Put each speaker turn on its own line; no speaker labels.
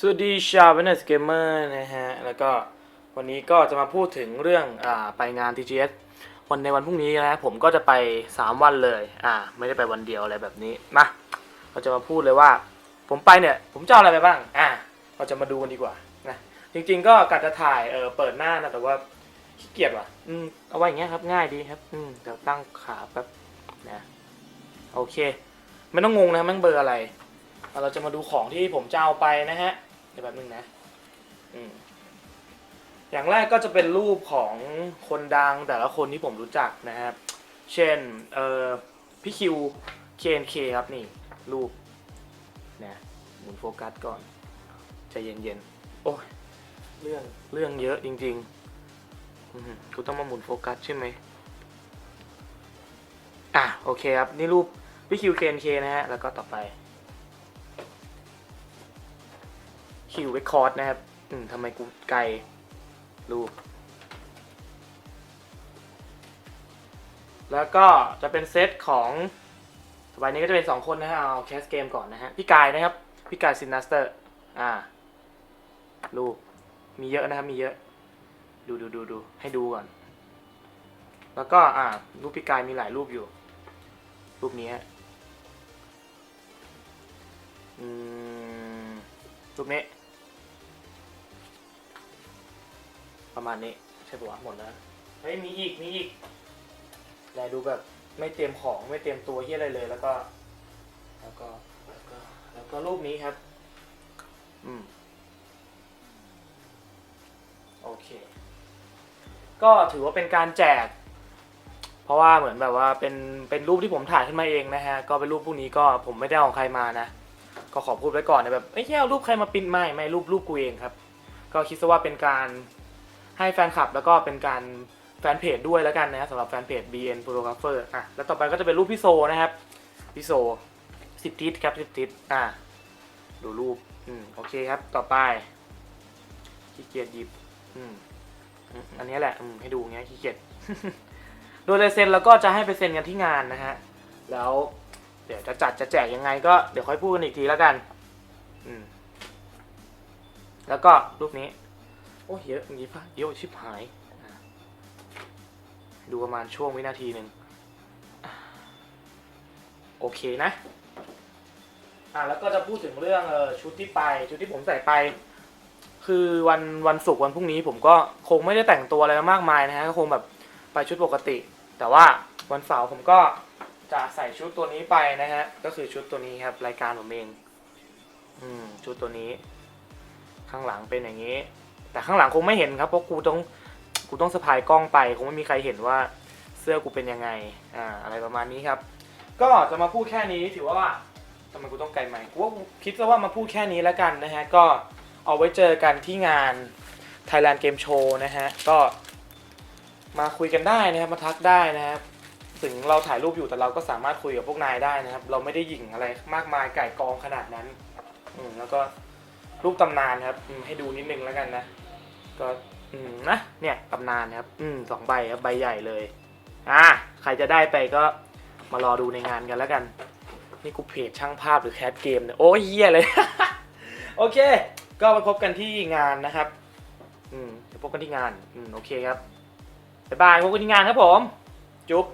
สวัสดีชาวเวเนสเกมเมอร์นะฮะ แล้วก็วันนี้ก็จะมาพูดถึงเรื่องอ่าไปงาน TGS วันในวันพรุ่งนี้นะผมก็จะไป 3 วันเลย อ่า ไม่ได้ไปวันเดียวอะไรแบบนี้ มา เราจะมาพูดเลยว่า ผมไปเนี่ย ผมจะเอาอะไรไปบ้าง อ่า เราจะมาดูกันดีกว่า นะ จริง ๆ ก็กะจะถ่ายเออเปิดหน้านะ แต่ว่าขี้เกียจว่ะ อืม เอาไว้อย่างเงี้ยครับ ง่ายดีครับ อืม เดี๋ยวตั้งขาแป๊บ นะ โอเค ไม่ต้องงงนะมันเบอร์อะไร เราจะมาดูของที่ผมจะเอาไปนะฮะ ดี๋ยวแป๊บนึงนะ อืมอย่างแรกก็จะเป็นรูปของคนดังแต่ละคนที่ผมรู้จักนะครับ เช่น เอ่อ พี่คิว KNK ครับนี่ รูปนะหมุนโฟกัสก่อนใจเย็นๆ โอ้ยเรื่องเรื่องเยอะจริงๆอือหือกูต้องมาหมุนโฟกัสใช่ไหมอะ โอเคครับ นี่รูปพี่คิว KNK นะฮะ แล้วก็ต่อไป คิวเรคคอร์ดนะครับ อืมทำไมกูไกลรูปแล้วก็จะเป็นเซตของสบายนี้ก็จะเป็นสองคนนะฮะ เอาแคสเกมก่อนนะฮะ พี่กายนะครับ พี่กายซินนัสเตอร์ อ่า รูป มีเยอะนะครับ มีเยอะ ดูดูดูดูให้ดูก่อน แล้วก็ อ่า รูปพี่กายมีหลายรูปอยู่ รูปนี้ฮะอืมรูปนี้ ประมาณนี้ใช่ปะวะหมดแล้ว เฮ้ยมีอีกมีอีกไหนดูแบบไม่เตรียมของไม่เตรียมตัวเฮียอะไรเลยแล้วก็ แล้วก็แล้วก็แล้วก็รูปนี้ครับ อืม โอเค ก็ถือว่าเป็นการแจก เพราะว่าเหมือนแบบว่าเป็นเป็นรูปที่ผมถ่ายขึ้นมาเองนะฮะ ก็เป็นรูปพวกนี้ก็ผมไม่ได้เอาของใครมานะ ก็ขอพูดไว้ก่อนนะแบบเอ้ยแค่เอารูปใครมาปริ้นไม่ไม่รูปรูปกูเองครับ ก็คิดซะว่าเป็นการ ให้แฟนคลับ แล้วก็เป็นการแฟนเพจด้วยแล้วกันนะสำหรับแฟนเพจ BN Photographer อะแล้วต่อไปก็จะเป็นรูปพี่โซนะครับพี่โซสิบทิศครับสิบทิศอะดูรูปอืมโอเคครับต่อไปขี้เกียจหยิบอืมอันนี้แหละอืมให้ดูเงี้ยขี้เกียจโดยลายเซ็นแล้วก็จะให้ไปเซ็นกันที่งานนะฮะแล้วเดี๋ยวจะจัดจะแจกยังไงก็เดี๋ยวค่อยพูดกันอีกทีแล้วกัน อืมแล้วก็รูปนี้ โอ้เยอะอย่างนี้ปะเยอะชิบหาย ดูประมาณช่วงวินาทีหนึ่งโอเคนะ อะแล้วก็จะพูดถึงเรื่องเออชุดที่ไป ชุดที่ผมใส่ไป คือวันวันศุกร์วันพรุ่งนี้ผมก็คงไม่ได้แต่งตัวอะไรมากมายนะฮะก็คงแบบไปชุดปกติ แต่ว่าวันเสาร์ผมก็จะใส่ชุดตัวนี้ไปนะฮะ ก็คือชุดตัวนี้ครับรายการผมเอง อืมชุดตัวนี้ ข้างหลังเป็นอย่างนี้ แต่ข้างหลังคงไม่เห็นครับเพราะกูต้องกูต้องสะพายกล้องไปคงไม่มีใครเห็นว่าเสื้อกูเป็นยังไงอ่าอะไรประมาณนี้ครับ ก็จะมาพูดแค่นี้ถือว่าทำไมกูต้องไกลไหมกูว่ากูคิดซะว่ามาพูดแค่นี้แล้วกันนะฮะก็เอาไว้เจอกันที่งาน Thailand Game Show นะฮะก็มาคุยกันได้นะครับมาทักได้นะครับถึงเราถ่ายรูปอยู่แต่เราก็สามารถคุยกับพวกนายได้นะครับ เราไม่ได้หยิ่งอะไรมากมายไก่กองขนาดนั้น อืมแล้วก็ รูปตำนานครับให้ดูนิดนึงแล้วกันนะ ก็นะเนี่ยตำนานครับอืมสองใบครับใบใหญ่เลย อ่า ใครจะได้ไปก็มารอดูในงานกันแล้วกัน นี่กูเพจช่างภาพหรือแคสเกมเนี่ยโอ้ยเหี้ยเลย โอเค ก็ไปพบกันที่งานนะครับ อืมพบกันที่งาน อืมโอเคครับบ๊ายบายพบกันที่งานครับผม จุ๊บ